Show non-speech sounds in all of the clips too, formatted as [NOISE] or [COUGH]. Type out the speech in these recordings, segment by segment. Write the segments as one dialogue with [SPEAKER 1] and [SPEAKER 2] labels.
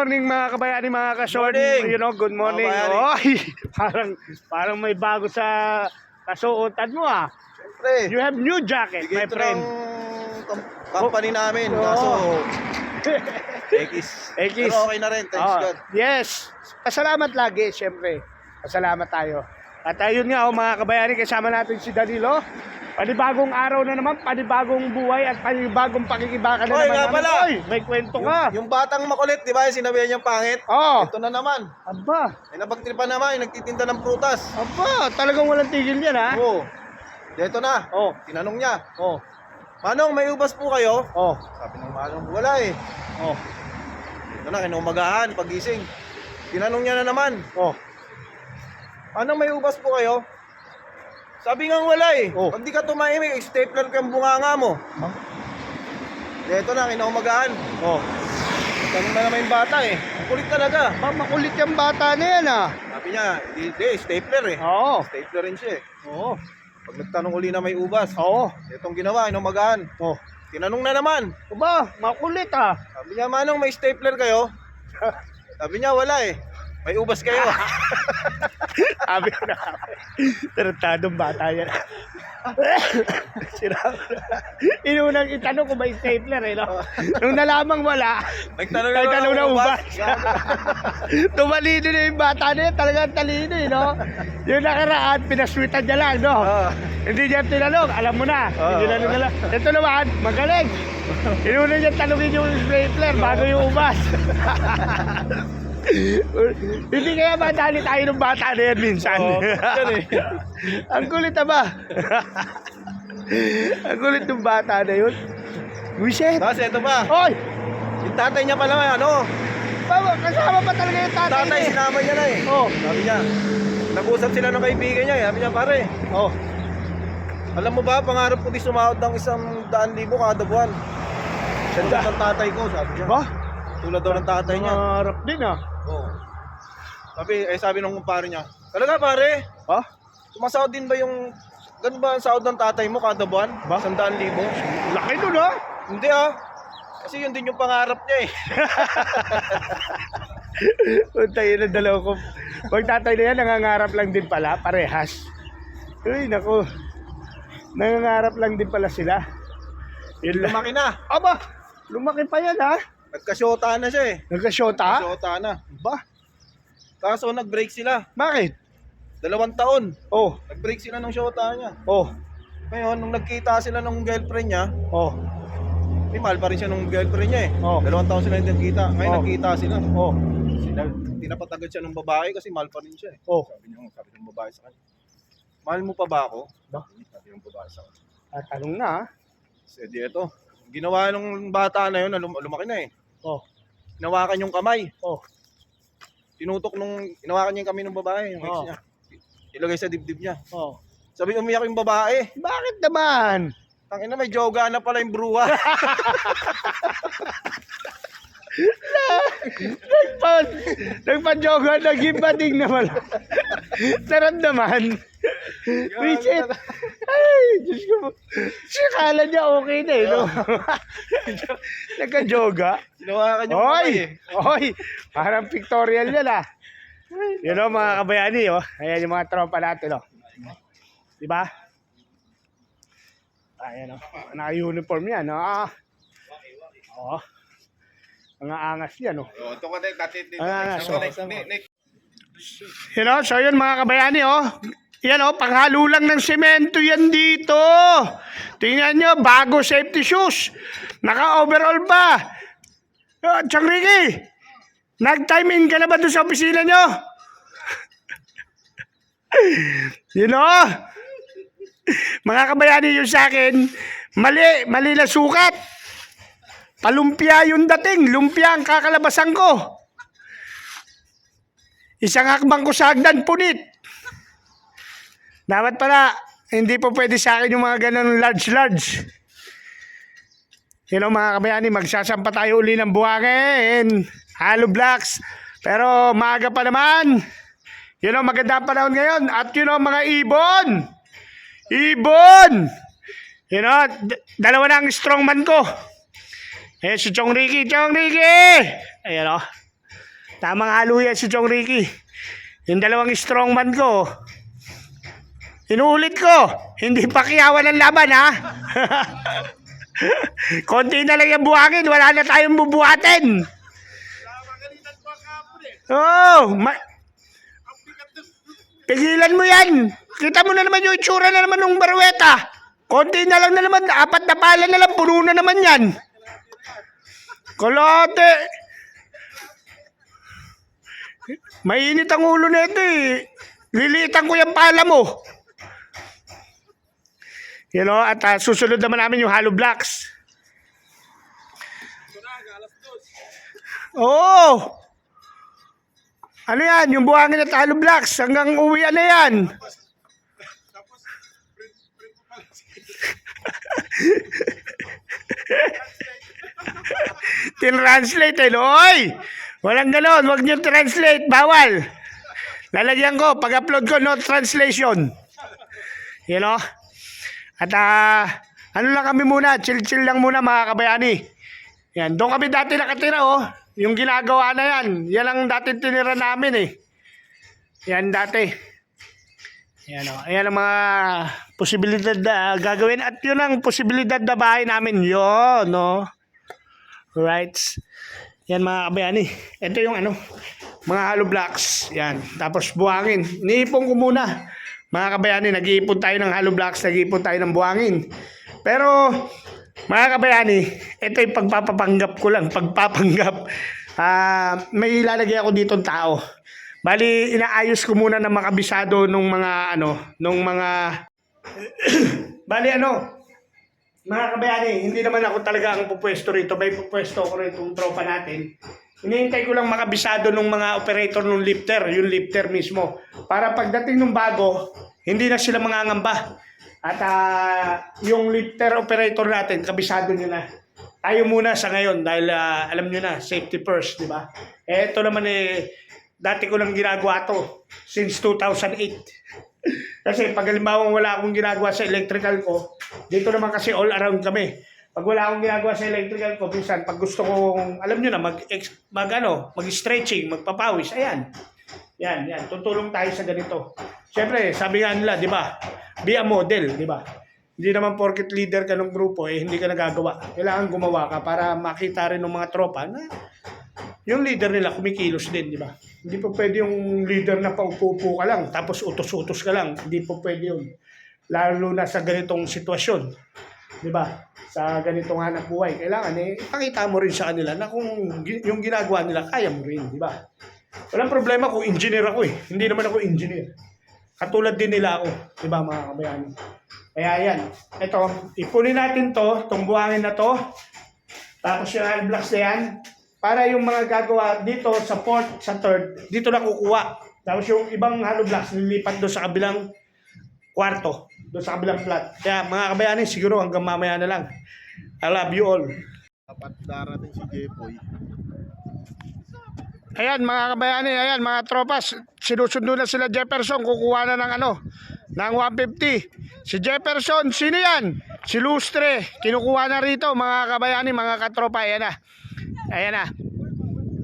[SPEAKER 1] morning mga kabayani, mga ka-short. You know, good morning. Oy, [LAUGHS] parang, parang may bago sa kasuotan mo ah.
[SPEAKER 2] Pre,
[SPEAKER 1] You have new jacket, my
[SPEAKER 2] ito ng
[SPEAKER 1] friend.
[SPEAKER 2] com- company namin.
[SPEAKER 1] Oo.
[SPEAKER 2] Kaso, [LAUGHS] X.
[SPEAKER 1] X.
[SPEAKER 2] Pero okay na rin, thanks
[SPEAKER 1] Oh,
[SPEAKER 2] God.
[SPEAKER 1] Yes. Pasalamat lagi, siyempre. Pasalamat tayo. At ayun nga, oh, mga kabayani, kasama natin si Danilo. Panibagong araw na naman, panibagong buhay at panibagong pakikibaka na
[SPEAKER 2] Oy,
[SPEAKER 1] naman.
[SPEAKER 2] nga
[SPEAKER 1] namin.
[SPEAKER 2] pala.
[SPEAKER 1] Oy, may kwento
[SPEAKER 2] Yung,
[SPEAKER 1] ka.
[SPEAKER 2] yung batang makulit, di ba? Yung sinabi niyang pangit.
[SPEAKER 1] Oh,
[SPEAKER 2] Ito na naman.
[SPEAKER 1] aba,
[SPEAKER 2] May nabagtripan naman, yung nagtitinda ng prutas.
[SPEAKER 1] aba, talagang walang tigil yan ha.
[SPEAKER 2] Oo. Dito na.
[SPEAKER 1] Oh,
[SPEAKER 2] Tinanong niya,
[SPEAKER 1] oh,
[SPEAKER 2] Manong, may ubas po kayo?
[SPEAKER 1] oh,
[SPEAKER 2] Sabi ng Manong, wala eh.
[SPEAKER 1] oh,
[SPEAKER 2] Ito na, kinumagahan, pagising. Tinanong niya na naman,
[SPEAKER 1] oh.
[SPEAKER 2] Manong, may ubas po kayo? Sabi nga wala eh.
[SPEAKER 1] Oh.
[SPEAKER 2] Pag di ka tumahimik, stapler ko yung bunganga mo.
[SPEAKER 1] Huh?
[SPEAKER 2] Dito na, kinumagahan.
[SPEAKER 1] Oh.
[SPEAKER 2] Tanong na naman yung bata eh. Ang kulit talaga.
[SPEAKER 1] Ba, makulit yung bata na yan ah.
[SPEAKER 2] Sabi niya, di, di stapler eh.
[SPEAKER 1] Oo.
[SPEAKER 2] Stapler rin siya eh.
[SPEAKER 1] Oo.
[SPEAKER 2] Pag nagtanong uli na may ubas,
[SPEAKER 1] Oo.
[SPEAKER 2] itong ginawa, inumagahan.
[SPEAKER 1] Oh.
[SPEAKER 2] Tinanong na naman.
[SPEAKER 1] Aba, makulit ah.
[SPEAKER 2] Sabi niya, Manong, may stapler kayo? [LAUGHS] Sabi niya, wala eh. May ubas kayo. [LAUGHS]
[SPEAKER 1] Sabi ko na. Tarantadong bata yan. [LAUGHS] Sira. Inunang itanong kung may stapler eh, no? Nung nalamang wala,
[SPEAKER 2] Nagtanong
[SPEAKER 1] nagtanong na ubas. [LAUGHS] Tumalino na yung bata na yun, talagang talino eh, no? Yung nakaraan, pinaswitan niya lang, no?
[SPEAKER 2] Ah.
[SPEAKER 1] Hindi niya tinanong, alam mo na.
[SPEAKER 2] Oo.
[SPEAKER 1] Hindi na nila. Ito naman, magaling. Inuna niya tanongin yung stapler bago yung ubas. Hindi kaya madali tayo ng bata na yan minsan.
[SPEAKER 2] Oo, yan eh. [LAUGHS]
[SPEAKER 1] Ang kulit na ba? Ang kulit ng bata na yun. Wiset!
[SPEAKER 2] Tapos ito pa,
[SPEAKER 1] Oy!
[SPEAKER 2] yung tatay niya pala, ano,
[SPEAKER 1] Baba, kasama pa talaga yung tatay,
[SPEAKER 2] tatay
[SPEAKER 1] niya eh.
[SPEAKER 2] sinama niya na eh.
[SPEAKER 1] Oh,
[SPEAKER 2] Sabi niya, nag-usap sila ng kaibigan niya eh. Sabi niya, pare,
[SPEAKER 1] oh.
[SPEAKER 2] alam mo ba, pangarap ko di sumahod ng isang daan libo kada buwan. Tulad ng tatay ko, sabi niya.
[SPEAKER 1] Ba?
[SPEAKER 2] Tulad daw ng tatay niya.
[SPEAKER 1] Mangarap din ah.
[SPEAKER 2] Oo. Sabi, eh sabi nung kumpare niya, talaga pare,
[SPEAKER 1] Ha?
[SPEAKER 2] sumasahod din ba yung, ganun ba ang sahod ng tatay mo kada buwan?
[SPEAKER 1] Ba?
[SPEAKER 2] Isang daan libo?
[SPEAKER 1] Laki nun ah.
[SPEAKER 2] Hindi ah. Kasi yun din yung pangarap niya eh. [LAUGHS]
[SPEAKER 1] Puntay na dalawa ko. Pag tatay na yan, nangangarap lang din pala, parehas. Uy, naku. Nangangarap lang din pala sila. Yun lang.
[SPEAKER 2] Lumaki na.
[SPEAKER 1] Aba, lumaki pa yan ha.
[SPEAKER 2] Nagkasyota na siya eh.
[SPEAKER 1] Nagkasyota?
[SPEAKER 2] Nagkasyota na.
[SPEAKER 1] Ba?
[SPEAKER 2] Kaso nag-break sila.
[SPEAKER 1] Bakit?
[SPEAKER 2] Dalawang taon.
[SPEAKER 1] Oh,
[SPEAKER 2] Nag-break sila ng syota niya.
[SPEAKER 1] oh,
[SPEAKER 2] Ngayon, nung nagkita sila ng girlfriend niya,
[SPEAKER 1] oh,
[SPEAKER 2] may mahal pa rin siya ng girlfriend niya eh.
[SPEAKER 1] Oh.
[SPEAKER 2] Dalawang taon sila hindi nagkita. Ngayon
[SPEAKER 1] Oh.
[SPEAKER 2] nagkita sila.
[SPEAKER 1] oh,
[SPEAKER 2] Sila, tinapat agad siya ng babae kasi mahal pa rin siya eh.
[SPEAKER 1] oh.
[SPEAKER 2] Sabi niya, sabi ng babae sa kanya. Mahal mo pa ba ako?
[SPEAKER 1] Ba?
[SPEAKER 2] Sabi ng babae sa kanya.
[SPEAKER 1] Ah, tanong na ha.
[SPEAKER 2] Kasi di ito. Ginawa nung bata na yun, lum- lumaki na eh.
[SPEAKER 1] Oh,
[SPEAKER 2] Hinawakan yung kamay.
[SPEAKER 1] oh.
[SPEAKER 2] Tinutok nung, hinawakan niya yung kamay ng babae, yung ex
[SPEAKER 1] Oh.
[SPEAKER 2] niya. Ilagay sa dibdib niya.
[SPEAKER 1] Oh.
[SPEAKER 2] Sabi umiyak yung babae.
[SPEAKER 1] Bakit naman?
[SPEAKER 2] Tangina may joga na pala yung bruha. [LAUGHS]
[SPEAKER 1] Nagpan, nagpa-joga, nag-ibading naman. Naramdaman. Visit. Ay, Diyos ko. Sikala niya okay na eh, no? [LAUGHS] Nagka-joga.
[SPEAKER 2] Hinawakan yung kamay
[SPEAKER 1] Hoy! Hoy! Parang pictorial yan ah. You know, mga kabayani, oh. Ayan yung mga tropa natin, oh. Di ba? Ayan, oh. Naka-uniform yan, oh. Oh. Mga angas yan, oh.
[SPEAKER 2] Oh, ito din, dati din.
[SPEAKER 1] Ang angas, oh.
[SPEAKER 2] Next,
[SPEAKER 1] You know, so yun mga kabayani, oh. Yan, oh, panghalo lang ng semento yan dito. Tingnan nyo, bago safety shoes. Naka-overall pa. Oh, Chang Ricky, nag-time in ka na ba doon sa opisina nyo? [LAUGHS] you know, mga kabayani yung sa akin, mali, mali na sukat. Palumpia yung dating, lumpia ang kakalabasan ko. Isang hakbang ko sa hagdan, punit. Dapat pala, hindi po pwede sa akin yung mga ganun large-large. You know, mga kabayani, magsasampa tayo uli ng buhangin. Hollow blocks. Pero maaga pa naman. You know, maganda ang panahon ngayon. At you know, mga ibon. Ibon! You know, d- dalawa na ang strongman ko. Eh, si Chong Ricky. Chong Ricky! Ayan o. Tamang halo yan si Chong Ricky. Yung dalawang strongman ko. Inuulit ko. Hindi pa kiyawan ng laban ha. [LAUGHS] Konti na lang yung buhangin. Wala na tayong bubuhatin. Oh, ma- Pigilan mo yan. Kita mo na naman yung itsura na naman ng barweta. Konti na lang na naman. Apat na pala na lang. Puno na naman yan. Kalote. Mainit ang ulo nito eh. Lilitan ko yung pala mo. You know, at ah, susunod naman namin yung hollow blocks. Oo. Ano yan? Yung buhangin at hollow blocks. Hanggang uwi na yan. [LAUGHS] Tinranslate eh? Oy! Walang ganon. Huwag niyo translate. Bawal. Lalagyan ko. Pag-upload ko, no translation. You know? At ah, ano lang kami muna, chill-chill lang muna mga kabayani. Yan, doon kami dati nakatira oh. Yung ginagawa na yan, yan ang dati tinira namin eh. Yan dati. Yan oh, ayan ang mga posibilidad na gagawin at yun ang posibilidad na bahay namin. Yun, no? Right. Yan mga kabayani. Ito yung ano, mga hollow blocks. Yan. Tapos buhangin. Niipon ko muna. Mga kabayani, nag-iipon tayo ng hollow blocks, nag-iipon tayo ng buhangin. Pero, mga kabayani, ito yung pagpapapanggap ko lang, pagpapanggap. Ah, may ilalagay ako dito ng tao. Bali, inaayos ko muna ng makabisado nung mga ano, nung mga [CLEARS THROAT] Bali ano, mga kabayani, hindi naman ako talaga ang pupwesto rito. May pupwesto ko rito yung tropa natin. Hinihintay ko lang makabisado ng mga operator ng lifter, yung lifter mismo. Para pagdating ng bago, hindi na sila mangangamba. At ah, yung lifter operator natin, kabisado nyo na. Tayo muna sa ngayon dahil ah, alam nyo na, safety first, di ba? Eh, ito naman eh, dati ko lang ginagawa to since 2008. [LAUGHS] kasi pag halimbawa wala akong ginagawa sa electrical ko, dito naman kasi all around kami. Pag wala akong ginagawa sa electrical ko, minsan pag gusto kong, alam nyo na, mag, mag, ano, mag-stretching, magpapawis, ayan. Yan, yan. Tutulong tayo sa ganito. Siyempre, sabi nga nila, di ba? Be a model, di ba? Hindi naman porket leader ka ng grupo, eh, hindi ka nagagawa. Kailangan gumawa ka para makita rin ng mga tropa na yung leader nila kumikilos din, di ba? Hindi po pwede yung leader na paupo-upo ka lang, tapos utos-utos ka lang. Hindi po pwede yun. Lalo na sa ganitong sitwasyon. Di ba? Sa ganitong hanap buhay. Kailangan eh, ipakita mo rin sa kanila na kung yung ginagawa nila, kaya mo rin, di ba? Walang problema kung engineer ako eh. Hindi naman ako engineer. Katulad din nila ako, di ba mga kabayan? Kaya yan. Ito, ipunin natin to, itong buhangin na to. Tapos yung hand blocks na yan. Para yung mga gagawa dito sa fourth, sa third, dito na kukuha. Tapos yung ibang hollow blocks, nilipat doon sa kabilang kwarto. Doon sa kabilang flat. Kaya mga kabayanin, siguro hanggang mamaya na lang. I love you all.
[SPEAKER 2] Dapat darating si Jepoy.
[SPEAKER 1] Ayan mga kabayani, ayan mga tropas, sinusundo na sila Jefferson, kukuha na ng ano, ng 150. Si Jefferson, sino yan? Si Lustre, kinukuha na rito mga kabayani, mga katropa, ayan na. Ayan na.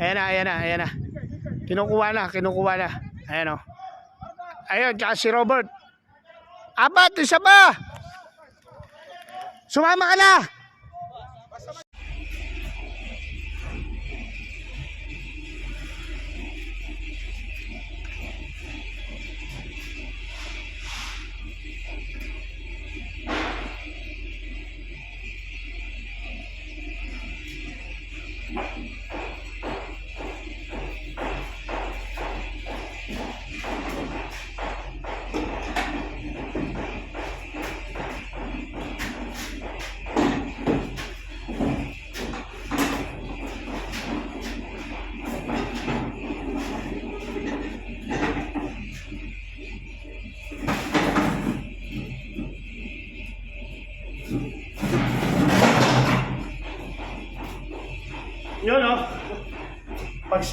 [SPEAKER 1] Ayan na, ayan na, ayan na. Kinukuha na, kinukuha na. Ayan o. Ayun, tsaka si Robert. Apat, isa pa! Sumama ka na!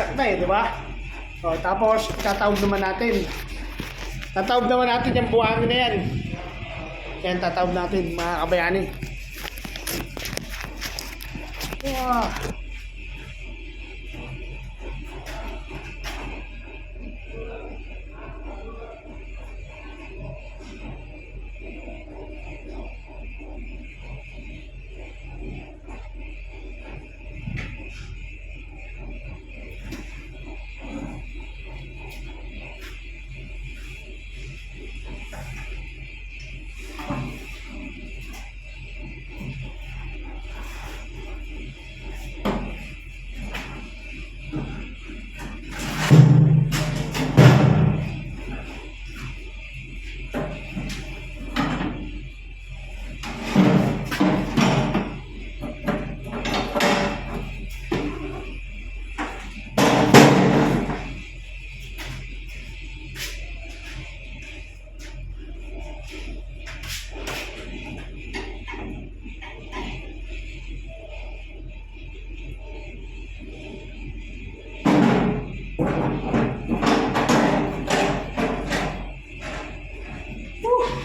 [SPEAKER 1] Pagsak na eh, di ba? O, tapos, tatawag naman natin. Tatawag naman natin yung buhangin na yan. Yan, tatawag natin, mga kabayani. Wow.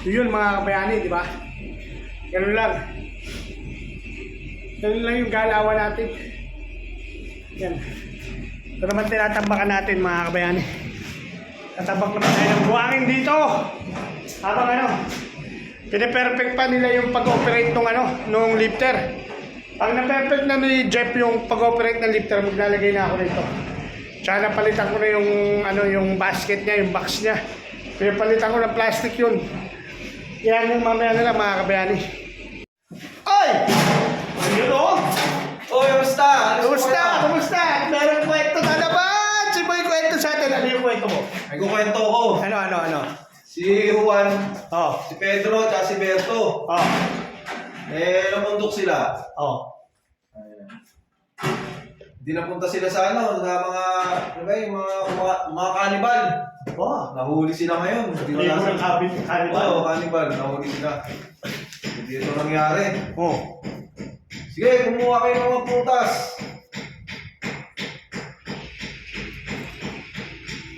[SPEAKER 1] Yun mga kabayani, di ba? Ganun lang. Ganun lang yung galawan natin. Yan. Ito naman tinatambakan natin mga kabayani. Tatambak naman tayo ng buhangin dito. Habang ano, piniperfect pa nila yung pag-operate nung ano, nung lifter. Pag na-perfect na ni Jeff yung pag-operate ng lifter, maglalagay na ako nito. Tsaka napalitan ko na yung ano yung basket niya, yung box niya. Pinapalitan ko ng plastic yun. Yan yung mamaya na lang mga kabayani. Ay! Ayun o!
[SPEAKER 2] Oy, kamusta?
[SPEAKER 1] Kumusta? Kumusta? Meron kwento na naman! Si Boy kwento sa atin. Ano yung kwento mo?
[SPEAKER 2] May kukwento ko.
[SPEAKER 1] Ano, ano, ano?
[SPEAKER 2] Si Juan,
[SPEAKER 1] Oh.
[SPEAKER 2] si Pedro, at si Berto.
[SPEAKER 1] Oh.
[SPEAKER 2] Eh, namundok sila.
[SPEAKER 1] Oh.
[SPEAKER 2] Hindi napunta sila sa ano, sa mga, ano ba yung mga, mga, mga kanibal.
[SPEAKER 1] Oh.
[SPEAKER 2] Nahuli sila ngayon. Hindi wala
[SPEAKER 1] mo ng
[SPEAKER 2] sa-
[SPEAKER 1] kabit. Kanibal.
[SPEAKER 2] Oo, kanibal. Nahuli sila. Hindi ito nangyari.
[SPEAKER 1] Oh.
[SPEAKER 2] Sige, kumuha kayo ng mga putas.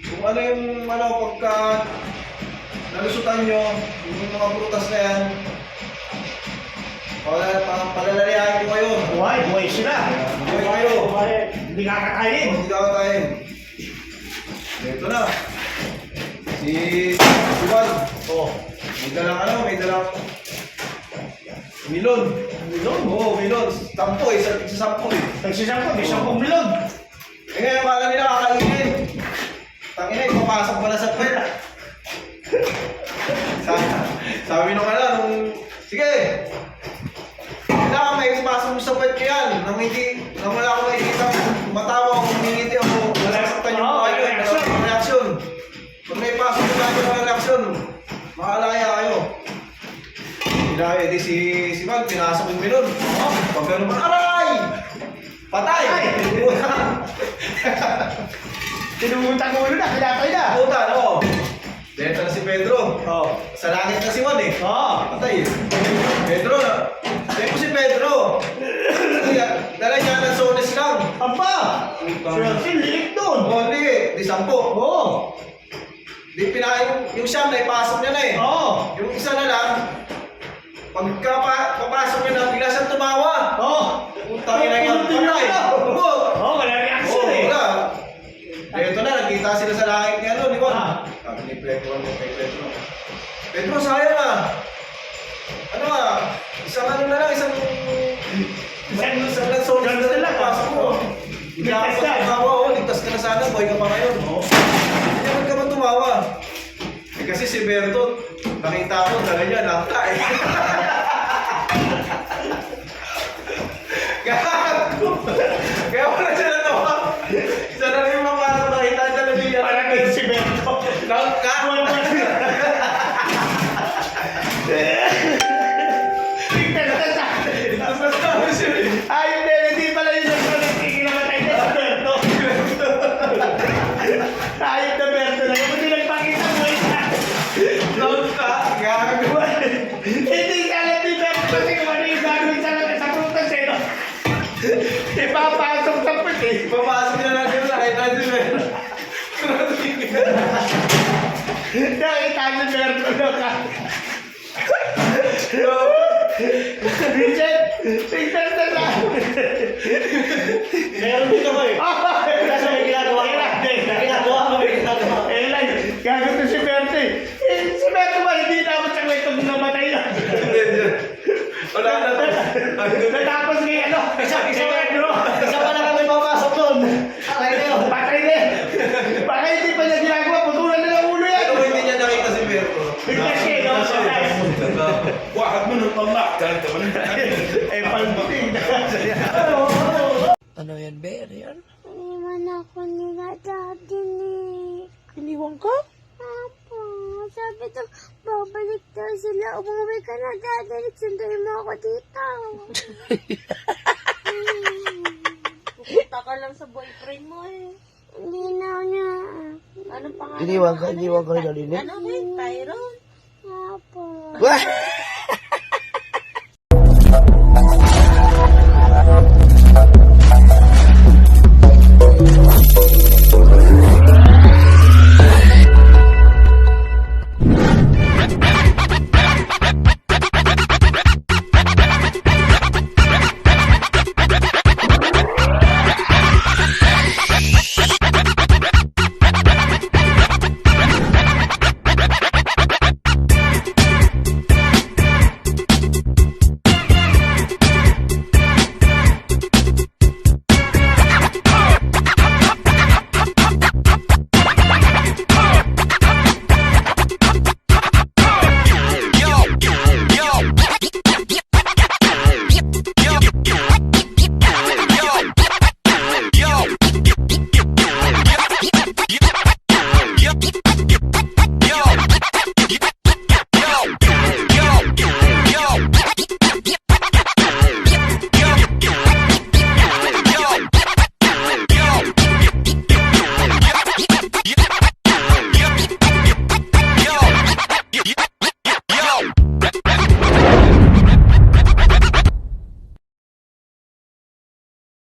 [SPEAKER 2] Kung ano yung ano, pagka nalusutan nyo, yung mga prutas na yan, pala- pa- palalalayahin ko kayo.
[SPEAKER 1] Buhay, buhay sila.
[SPEAKER 2] Buhay.
[SPEAKER 1] Buhay. Hindi kakakain.
[SPEAKER 2] Hindi ka tayo. Ito na. Si Juan.
[SPEAKER 1] Oh.
[SPEAKER 2] May dalang ano, may dalang milon.
[SPEAKER 1] Milon?
[SPEAKER 2] Oo, milon. Sampo eh, isa sampo eh.
[SPEAKER 1] Nagsisampo, di siya pumilon.
[SPEAKER 2] Eh ngayon, kala nila kakainin. Tangina, ipapasok pa na sa puwet. [LAUGHS] sabi, sabi nung ano, nung, sige, ko. Nang hindi, nang wala akong makikita, matawa ako, humingiti ako, nasasaktan yung
[SPEAKER 1] Oo,
[SPEAKER 2] mukha nyo,
[SPEAKER 1] may reaksyon.
[SPEAKER 2] Pag may pasok mo lagi ng reaksyon, makalaya kayo. Dahil di si si Mag, pinasok yung milon. Oh, pag gano'n man, aray! Patay!
[SPEAKER 1] Tinungunta [LAUGHS] ko ulo na, kinatay na.
[SPEAKER 2] Puta, no? Dito na si Pedro.
[SPEAKER 1] Oh.
[SPEAKER 2] Sa langit na si Juan eh.
[SPEAKER 1] Oh.
[SPEAKER 2] Patay. Pedro sampo.
[SPEAKER 1] Oo.
[SPEAKER 2] Di pina, yung, yung siyam na ipasok niya na eh.
[SPEAKER 1] Oo.
[SPEAKER 2] Yung isa na lang, pagka pa, papasok niya na, bigla siyang tumawa.
[SPEAKER 1] Oo.
[SPEAKER 2] Putang ina niya. Patay. Oo.
[SPEAKER 1] Oo, wala reaction eh.
[SPEAKER 2] wala. Ito na, nagkita sila sa langit ni ano, di ba?
[SPEAKER 1] Ah.
[SPEAKER 2] Sabi ni Pedro, ni Pedro. Pedro, sayang ah. Ano ah, isang ano na lang, isang... Isang, isang lang, so,
[SPEAKER 1] Ganun na lang,
[SPEAKER 2] pasok mo. Bigla ka. pa tumawa, na sana, boy ka pa ngayon. Oh. Hindi ba't ka ba tumawa? Eh, kasi si Berto, nakita ko, dala niya, langka eh. [LAUGHS]
[SPEAKER 1] Vincent, tingnan na lang.
[SPEAKER 3] Meron dito ko eh. [LAUGHS] Kasi may ginagawa ko. May ginagawa ko, may ginagawa ko.
[SPEAKER 1] Eh, lang, gago to si Berto eh. Eh, Si Berto ba, hindi dapat sa kwento kung namatay na.
[SPEAKER 2] Wala na to.
[SPEAKER 1] Natapos kay ano,
[SPEAKER 3] Isa, isa,
[SPEAKER 1] kay Pedro.
[SPEAKER 3] isa pa lang kami papasok doon. Akay na yun.
[SPEAKER 1] Patay na eh. Baka hindi pa niya ginagawa, putulan na ng ulo yan.
[SPEAKER 2] Ano hindi niya nakita si Berto?
[SPEAKER 1] Biglas siya, no?
[SPEAKER 2] Wakat mo nung pangmak.
[SPEAKER 1] Eh, palbuting.
[SPEAKER 4] Ano yan, Bear? Yan?
[SPEAKER 5] Iniwan ako nila dati ni...
[SPEAKER 4] Iniwan ka?
[SPEAKER 5] Apo, sabi to, babalik daw sila. Umuwi ka na dati. Sunduin mo ako dito. [LAUGHS]
[SPEAKER 6] Pupunta ka lang sa boyfriend mo eh.
[SPEAKER 5] Hindi na niya.
[SPEAKER 6] Anong pangalan?
[SPEAKER 4] Iniwan ka, iniwan ka rin nalilit?
[SPEAKER 6] Ano ba yun? Tyron?
[SPEAKER 5] Apo.
[SPEAKER 4] Wah!